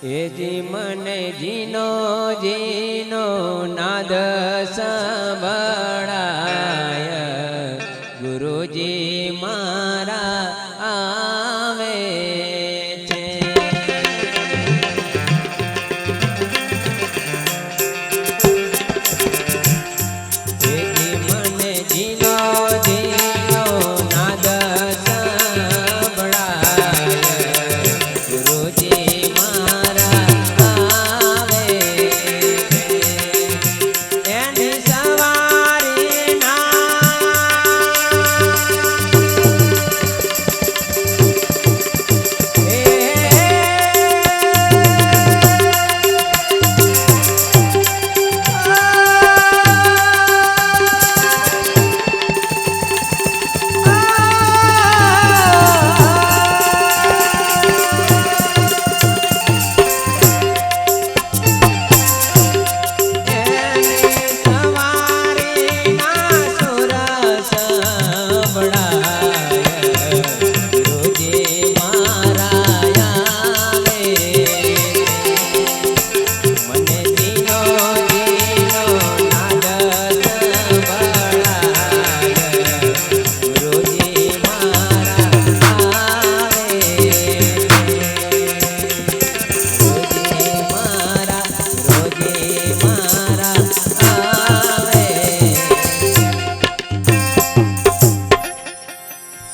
એ જી મને જીનો જીનો નાદ સંભળાય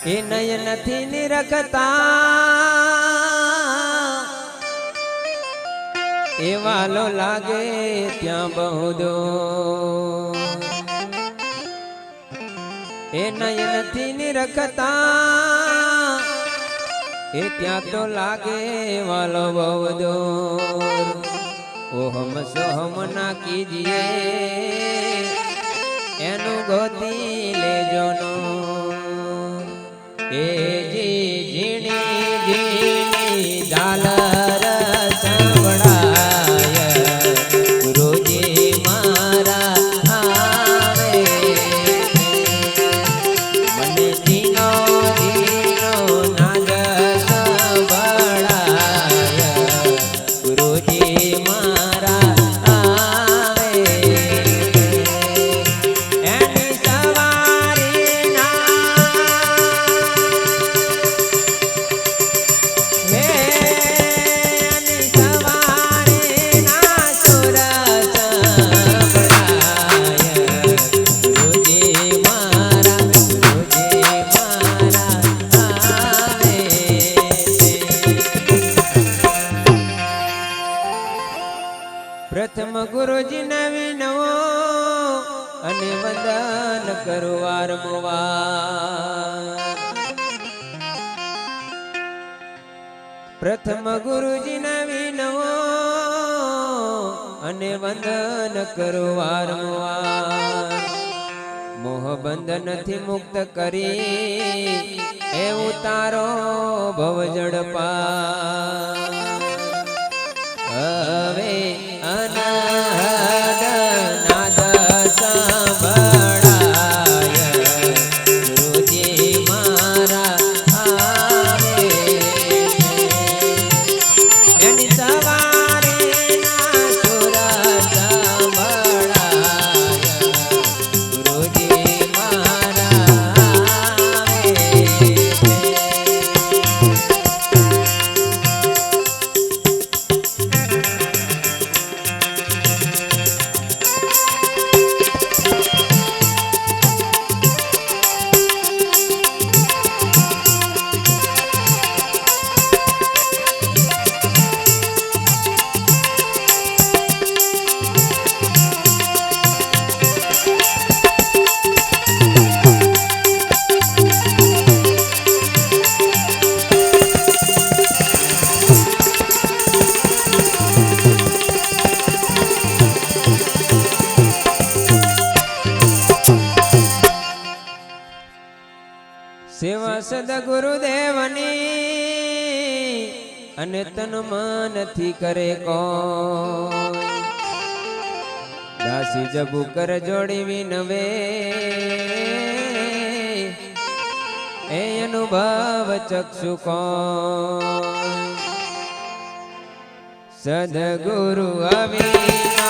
એ નયનથી નિરખતા. એ વાલો લાગે ત્યાં બહુ દો એ નયનથી નિરખતા. એ ત્યાં તો લાગે વાલો બહુ દો ઓહમ સોહમ ના કીજીએ કરું પ્રથમ ગુરુજી નવી નવો અને વંદન કરો વારંવાર મોહ બંધનથી મુક્ત કરી એવું તારો ભવ જડપા সবা સેવા સદગુરુદેવની અને તન મનથી કરે કોઈ દાસી જબુ કર જોડી વિનવે. એ અનુભવ ચક્ષુ કોણ? સદગુરુ અવિનાશી